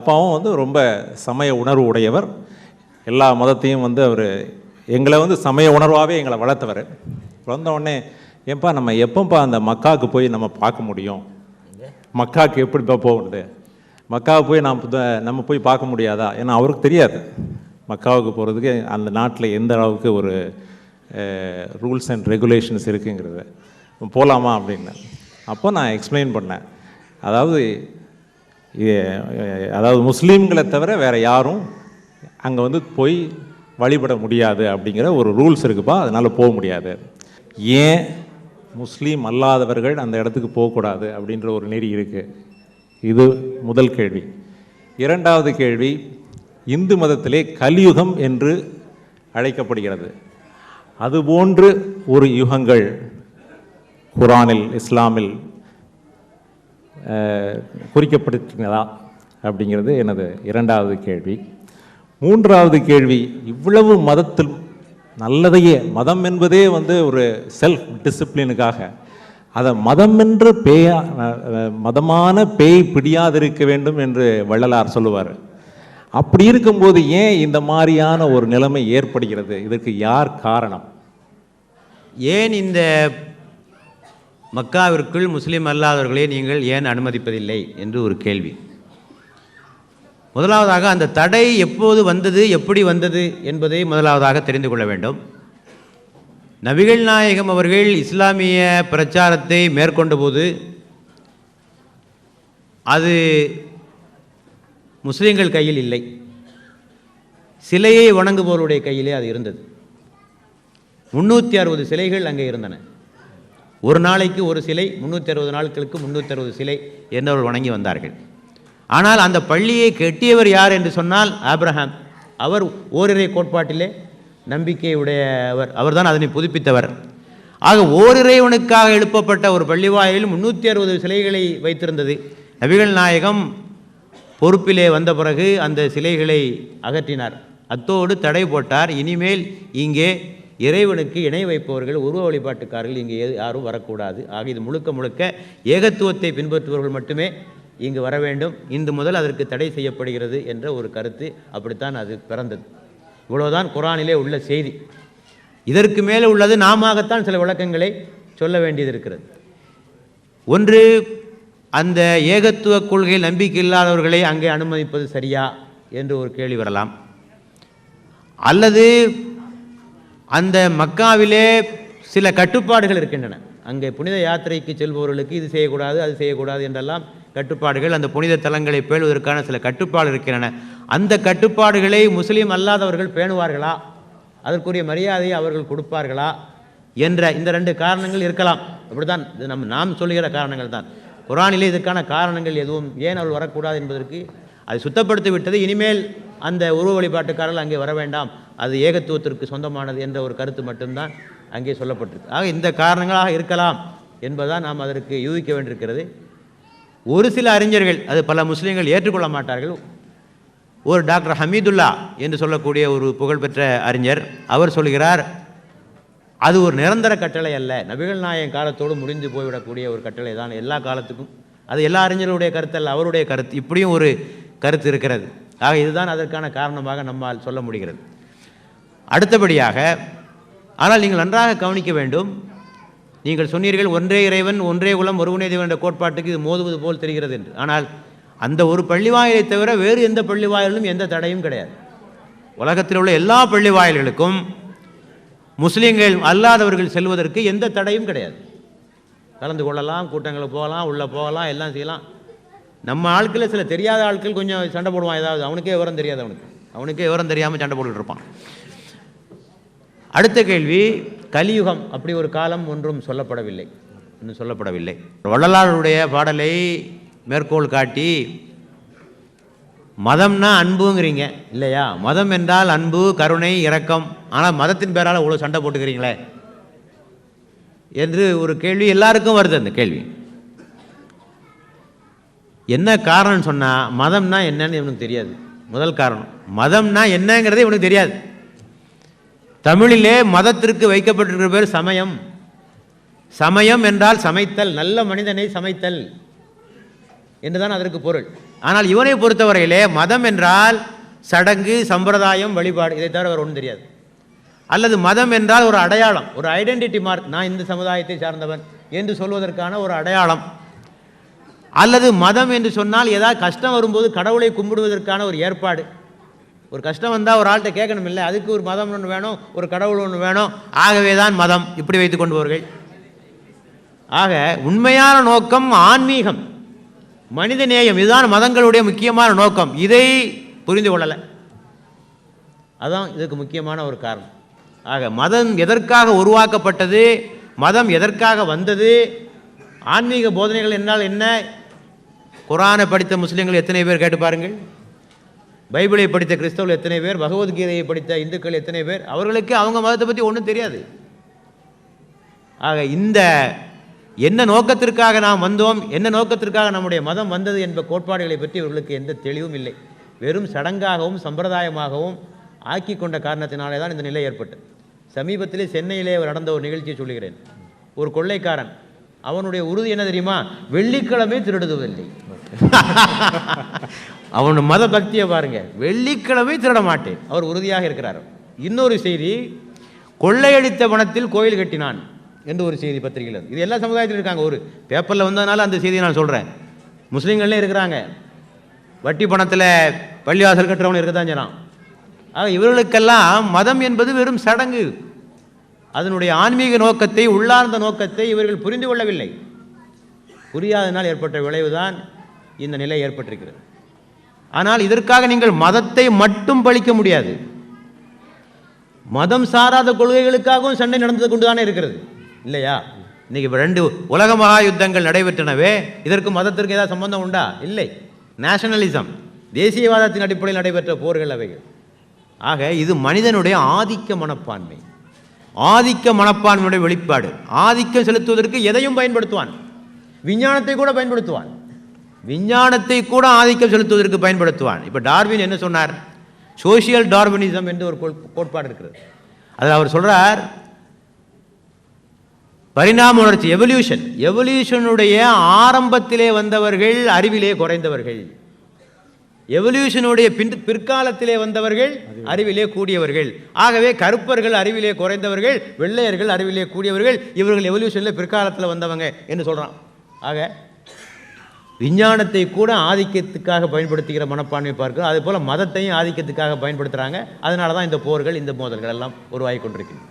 அப்பாவும் வந்து ரொம்ப சமய உணர்வு உடையவர். எல்லா மதத்தையும் வந்து அவர் எங்களை வந்து சமய உணர்வாகவே எங்களை வளர்த்தவர். வந்த உடனே ஏன்பா நம்ம எப்போப்பா அந்த மக்காவுக்கு போய் நம்ம பார்க்க முடியும்? மக்காவுக்கு எப்படிப்பா போகிறது? மக்காவுக்கு போய் நாம் நம்ம போய் பார்க்க முடியாதா? ஏன்னா அவருக்கு தெரியாது. மக்காவுக்கு போகிறதுக்கு அந்த நாட்டில் எந்த அளவுக்கு ஒரு ரூல்ஸ் அண்ட் ரெகுலேஷன்ஸ் இருக்குங்கிறது. போகலாமா அப்படின்னு. அப்போ நான் எக்ஸ்பிளைன் பண்ணேன். அதாவது அதாவது முஸ்லீம்களை தவிர வேறு யாரும் அங்கே வந்து போய் வழிபட முடியாது அப்படிங்கிற ஒரு ரூல்ஸ் இருக்குப்பா. அதனால் போக முடியாது. ஏன் முஸ்லீம் அல்லாதவர்கள் அந்த இடத்துக்கு போகக்கூடாது அப்படின்ற ஒரு நெறி இருக்குது இது முதல் கேள்வி. இரண்டாவது கேள்வி இந்து மதத்திலே கலியுகம் என்று அழைக்கப்படுகிறது. அதுபோன்று ஒரு யுகங்கள் குரானில் இஸ்லாமில் குறிக்கப்பட்டிருக்கிறதா அப்படிங்கிறது எனது இரண்டாவது கேள்வி. மூன்றாவது கேள்வி இவ்வளவு மதத்தில் நல்லதையே மதம் என்பதே வந்து ஒரு செல்ஃப் டிசிப்ளினுக்காக அதை மதம் என்று பேயா மதமான பேய் பிடியாதிருக்க வேண்டும் என்று வள்ளலார் சொல்லுவார். அப்படி இருக்கும்போது ஏன் இந்த மாதிரியான ஒரு நிலைமை ஏற்படுகிறது? இதற்கு யார் காரணம்? ஏன் இந்த மக்காவிற்குள் முஸ்லீம் அல்லாதவர்களை நீங்கள் ஏன் அனுமதிப்பதில்லை? என்று ஒரு கேள்வி. முதலாவதாக அந்த தடை எப்போது வந்தது எப்படி வந்தது என்பதை முதலாவதாக தெரிந்து கொள்ள வேண்டும். நபிகள் நாயகம் அவர்கள் இஸ்லாமிய பிரச்சாரத்தை மேற்கொண்ட போது அது முஸ்லீம்கள் கையில் இல்லை. சிலையை வணங்குபவருடைய கையிலே அது இருந்தது. முன்னூற்றி அறுபது சிலைகள் அங்கே இருந்தன. ஒரு நாளைக்கு ஒரு சிலை முந்நூற்றி அறுபது நாட்களுக்கு முந்நூற்றி அறுபது சிலை என்றவர்கள் வணங்கி வந்தார்கள். ஆனால் அந்த பள்ளியை கெட்டியவர் யார் என்று சொன்னால் ஆப்ரஹாம். அவர் ஓரிரை கோட்பாட்டிலே நம்பிக்கையுடையவர். அவர்தான் அதனை புதுப்பித்தவர். ஆக ஓரிறைவனுக்காக எழுப்பப்பட்ட ஒரு பள்ளிவாயில் முந்நூற்றி அறுபது சிலைகளை வைத்திருந்தது. நபிகள் நாயகம் பொறுப்பிலே வந்த பிறகு அந்த சிலைகளை அகற்றினார். அத்தோடு தடை போட்டார். இனிமேல் இங்கே இறைவனுக்கு இணை வைப்பவர்கள் உருவ வழிபாட்டுக்காரர்கள் இங்கே யாரும் வரக்கூடாது. ஆக இது முழுக்க முழுக்க ஏகத்துவத்தை பின்பற்றுபவர்கள் மட்டுமே இங்கு வர வேண்டும். இன்று முதல் அதற்கு தடை செய்யப்படுகிறது என்ற ஒரு கருத்து அப்படித்தான் அது பிறந்தது. இவ்வளவுதான் குரானிலே உள்ள செய்தி. இதற்கு மேலே உள்ளது நாமத்தான் சில விளக்கங்களை சொல்ல வேண்டியது இருக்கிறது. ஒன்று அந்த ஏகத்துவ கொள்கையில் நம்பிக்கை இல்லாதவர்களை அங்கே அனுமதிப்பது சரியா என்று ஒரு கேள்வி வரலாம். அல்லது அந்த மக்காவிலே சில கட்டுப்பாடுகள் இருக்கின்றன. அங்கே புனித யாத்திரைக்கு செல்பவர்களுக்கு இது செய்யக்கூடாது அது செய்யக்கூடாது என்றெல்லாம் கட்டுப்பாடுகள் அந்த புனித தலங்களை பேணுவதற்கான சில கட்டுப்பாடு இருக்கின்றன. அந்த கட்டுப்பாடுகளை முஸ்லீம் அல்லாதவர்கள் பேணுவார்களா? அதற்குரிய மரியாதையை அவர்கள் கொடுப்பார்களா? என்ற இந்த ரெண்டு காரணங்கள் இருக்கலாம். அப்படிதான் இது நம்ம நாம் சொல்லுகிற காரணங்கள் தான். குரானிலே இதற்கான காரணங்கள் எதுவும் ஏன் அவள் வரக்கூடாது என்பதற்கு அதை சுத்தப்படுத்தி விட்டது. இனிமேல் அந்த உருவ வழிபாட்டுக்காரர்கள் அங்கே வர வேண்டாம். அது ஏகத்துவத்திற்கு சொந்தமானது என்ற ஒரு கருத்து மட்டும்தான் அங்கே சொல்லப்பட்டிருக்கு. ஆக இந்த காரணங்களாக இருக்கலாம் என்பதுதான் நாம் அதற்கு யூகிக்க வேண்டியிருக்கிறது. ஒரு சில அறிஞர்கள் அது பல முஸ்லீம்கள் ஏற்றுக்கொள்ள மாட்டார்கள். ஒரு டாக்டர் ஹமீதுல்லா என்று சொல்லக்கூடிய ஒரு புகழ்பெற்ற அறிஞர் அவர் சொல்கிறார் அது ஒரு நிரந்தர கட்டளை அல்ல. நபிகள் நாயன் காலத்தோடு முடிந்து போய்விடக்கூடிய ஒரு கட்டளை தான் எல்லா காலத்துக்கும். அது எல்லா அறிஞர்களுடைய கருத்து அல்ல அவருடைய கருத்து. இப்படியும் ஒரு கருத்து இருக்கிறது. ஆக இதுதான் அதற்கான காரணமாக நம்மால் சொல்ல முடிகிறது. அடுத்தபடியாக ஆனால் நீங்கள் நன்றாக கவனிக்க வேண்டும். நீங்கள் சொன்னீர்கள் ஒன்றே இறைவன் ஒன்றே குலம் ஒருவனே தேவன் என்ற கோட்பாட்டுக்கு இது மோதுவது போல் தெரிகிறது என்று. ஆனால் அந்த ஒரு பள்ளிவாயலை தவிர வேறு எந்த பள்ளிவாயிலும் எந்த தடையும் கிடையாது. உலகத்தில் உள்ள எல்லா பள்ளிவாயில்களுக்கும் முஸ்லீம்கள் அல்லாதவர்கள் செல்வதற்கு எந்த தடையும் கிடையாது. கலந்து கொள்ளலாம் கூட்டங்களுக்கு போகலாம் உள்ளே போகலாம் எல்லாம் செய்யலாம். நம்ம ஆட்களில் சில தெரியாத ஆட்கள் கொஞ்சம் சண்டை போடுவான் ஏதாவது. அவனுக்கே விவரம் தெரியாது அவனுக்கு. அவனுக்கே விவரம் தெரியாமல் சண்டை போட்டுட்டு இருப்பான். அடுத்த கேள்வி கலியுகம் அப்படி ஒரு காலம் ஒன்றும் சொல்லப்படவில்லை. இன்னும் சொல்லப்படவில்லை. வள்ளலாருடைய பாடலை மேற்கோள் காட்டி மதம்னா அன்புங்கிறீங்க இல்லையா? மதம் என்றால் அன்பு கருணை இரக்கம். ஆனால் மதத்தின் பேரால் இவ்வளோ சண்டை போட்டுக்கிறீங்களே? என்று ஒரு கேள்வி எல்லாருக்கும் வருது அந்த கேள்வி. என்ன காரணம்னு சொன்னால் மதம்னா என்னன்னு இவனுக்கு தெரியாது. முதல் காரணம் மதம்னா என்னங்கிறதே இவனுக்கு தெரியாது. தமிழிலே மதத்திற்கு வைக்கப்பட்டிருக்கிற பேர் சமயம். சமயம் என்றால் சமைத்தல் நல்ல மனிதனை சமைத்தல் என்றுதான் அதற்கு பொருள். ஆனால் இவனை பொறுத்தவரையிலே மதம் என்றால் சடங்கு சம்பிரதாயம் வழிபாடு இதை தவிர வேறு ஒன்றும் தெரியாது. அல்லது மதம் என்றால் ஒரு அடையாளம் ஒரு ஐடென்டிட்டி மார்க் நான் இந்த சமுதாயத்தை சார்ந்தவன் என்று சொல்வதற்கான ஒரு அடையாளம். அல்லது மதம் என்று சொன்னால் ஏதாவது கஷ்டம் வரும்போது கடவுளை கும்பிடுவதற்கான ஒரு ஏற்பாடு. ஒரு கஷ்டம் வந்தால் ஒரு ஆள்கிட்ட கேட்கணும் இல்லை அதுக்கு ஒரு மதம் ஒன்று வேணும் ஒரு கடவுள் ஒன்று வேணும். ஆகவே தான் மதம். இப்படி வைத்து கொண்டுபவர்கள். ஆக உண்மையான நோக்கம் ஆன்மீகம். மனித நேயம் இதுதான் மதங்களுடைய முக்கியமான நோக்கம். இதை புரிந்து கொள்ளலை. அதுதான் இதுக்கு முக்கியமான ஒரு காரணம். ஆக மதம் எதற்காக உருவாக்கப்பட்டது மதம் எதற்காக வந்தது ஆன்மீக போதனைகள் என்னால் என்ன? குரானை படித்த முஸ்லீம்கள் எத்தனை பேர் கேட்டு பாருங்கள். பைபிளை படித்த கிறிஸ்தவர்கள் எத்தனை பேர் பகவத்கீதையை படித்த இந்துக்கள் எத்தனை பேர் அவர்களுக்கு அவங்க மதத்தை பற்றி ஒன்றும் தெரியாது. ஆக இந்த என்ன நோக்கத்திற்காக நாம் வந்தோம் என்ன நோக்கத்திற்காக நம்முடைய மதம் வந்தது என்ப கோட்பாடுகளை பற்றி இவர்களுக்கு எந்த தெளிவும் இல்லை. வெறும் சடங்காகவும் சம்பிரதாயமாகவும் ஆக்கி கொண்ட காரணத்தினாலே தான் இந்த நிலை ஏற்பட்டது. சமீபத்திலே சென்னையிலே நடந்த ஒரு நிகழ்ச்சியை சொல்லுகிறேன். ஒரு கொள்ளைக்காரன் அவனுடைய உறுதி என்ன தெரியுமா? வெள்ளிக்கிழமை திருடுவதில்லை அவனோட மத பக்தியை பாருங்க. வெள்ளிக்கிழமை திருட மாட்டேன். அவர் உறுதியாக இருக்கிறார். இன்னொரு செய்தி கொள்ளையடித்த பணத்தில் கோயில் கட்டினான் என்று ஒரு செய்தி பத்திரிகையில் இது எல்லா சமுதாயத்திலும் இருக்காங்க. ஒரு பேப்பரில் வந்ததுனால அந்த செய்தியை நான் சொல்கிறேன் முஸ்லீம்களே இருக்கிறாங்க. வட்டி பணத்தில் பள்ளிவாசல் கட்டுறவன் இருக்க தான் செய்றான் ஆக இவர்களுக்கெல்லாம் மதம் என்பது வெறும் சடங்கு. அதனுடைய ஆன்மீக நோக்கத்தை உள்ளார்ந்த நோக்கத்தை இவர்கள் புரிந்து கொள்ளவில்லை. புரியாதனால் ஏற்பட்ட விளைவுதான் இந்த நிலை ஏற்பட்டிருக்கிறது. ஆனால் இதற்காக நீங்கள் மதத்தை மட்டும் பழிக்க முடியாது. மதம் சாராத கொள்கைகளுக்காகவும் சண்டை நடந்தது கொண்டு தானே இருக்கிறது. இல்லையா? இன்னைக்கு ரெண்டு உலக மகா யுத்தங்கள் நடைபெற்றனவே இதற்கு மதத்திற்கு ஏதாவது சம்பந்தம் உண்டா? இல்லை. நேஷனலிசம் தேசியவாதத்தின் அடிப்படையில் நடைபெற்ற போர்கள் அவைகள். ஆக இது மனிதனுடைய ஆதிக்க மனப்பான்மை. ஆதிக்க மனப்பான்மையுடைய வெளிப்பாடு. ஆதிக்கம் செலுத்துவதற்கு எதையும் பயன்படுத்துவான். விஞ்ஞானத்தை கூட பயன்படுத்துவான். விஞ்ஞானத்தை கூட ஆதிக்கம் செலுத்துவதற்கு பயன்படுத்துவான். இப்போ டார்வின் என்ன சொன்னார்? சோஷியல் டார்வினிசம் என்று ஒரு கோட்பாடு இருக்கிறது. அதில் அவர் சொல்கிறார் பரிணாம உணர்ச்சி எவல்யூஷன் எவல்யூஷனுடைய ஆரம்பத்திலே வந்தவர்கள் அறிவிலே குறைந்தவர்கள். எவல்யூஷனுடைய பின் பிற்காலத்திலே வந்தவர்கள் அறிவிலே கூடியவர்கள். ஆகவே கருப்பர்கள் அறிவிலே குறைந்தவர்கள் வெள்ளையர்கள் அறிவிலே கூடியவர்கள் இவர்கள் எவல்யூஷனில் பிற்காலத்தில் வந்தவங்க என்று சொல்கிறான் ஆக விஞ்ஞானத்தை கூட ஆதிக்கத்துக்காக பயன்படுத்துகிற மனப்பான்மை பார்க்கிறோம் அதே போல் மதத்தையும் ஆதிக்கத்துக்காக பயன்படுத்துகிறாங்க அதனால தான் இந்த போர்கள் இந்த மோதல்கள் எல்லாம் உருவாகி கொண்டிருக்கின்றன.